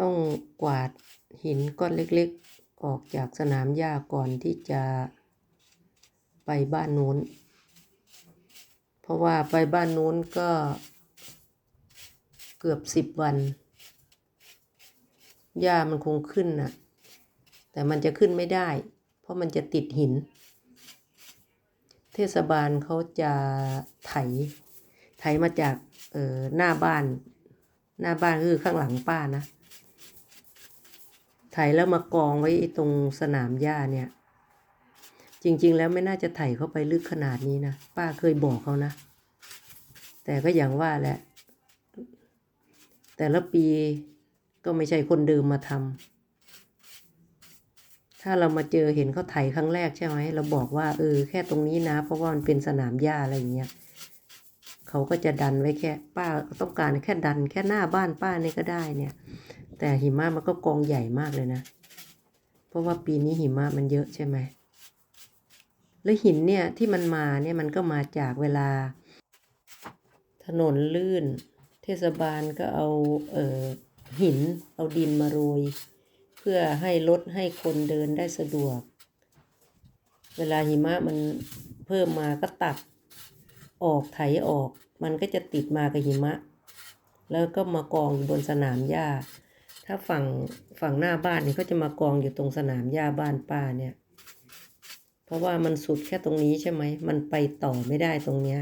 ต้องกวาดหินก้อนเล็กๆ ออกจากสนามหญ้าก่อนที่จะไปบ้านนู้น เพราะว่าไปบ้านนู้นก็เกือบสิบวันหญ้ามันคงขึ้นน่ะ แต่มันจะขึ้นไม่ได้ เพราะมันจะติดหิน เทศบาลเขาจะไถ ไถมาจาก เออหน้าบ้าน หน้าบ้านคือข้างหลังป้านะ ไถแล้วมากองไว้ตรงสนามหญ้าเนี่ย จริงๆแล้วไม่น่าจะไถเข้าไปลึกขนาดนี้นะ ป้าเคยบอกเขานะ แต่ก็อย่างว่าแหละ แต่ละปีก็ไม่ใช่คนเดิมมาทำถ้าเรามาเจอเห็นเขาไถครั้งแรกใช่ไหมเราบอกว่าเออแค่ตรงนี้นะ เพราะว่ามันเป็นสนามหญ้าอะไรอย่างเงี้ยเขาก็จะดันไว้แค่ ป้าต้องการแค่ดันแค่หน้าบ้านป้านี่ก็ได้เนี่ย แต่หิมะมันก็กองใหญ่มากเลยนะ เพราะว่าปีนี้หิมะมันเยอะใช่ไหม แล้วหินเนี่ยที่มันมาเนี่ยมันก็มาจากเวลา ถนนลื่น เทศบาลก็เอาเออหินเอาดินมาโรย เพื่อให้รถให้คนเดินได้สะดวก เวลาหิมะมันเพิ่มมาก็ตัดออกไถออก มันก็จะติดมากับหิมะ แล้วก็มากองอยู่บนสนามหญ้า ถ้าฝั่งฝั่งหน้าบ้านนี่ยก็จะมากองอยู่ตรงสนามหญ้าบ้านป้าเนี่ย เพราะว่ามันสุดแค่ตรงนี้ใช่ไหม มันไปต่อไม่ได้ตรงเนี้ย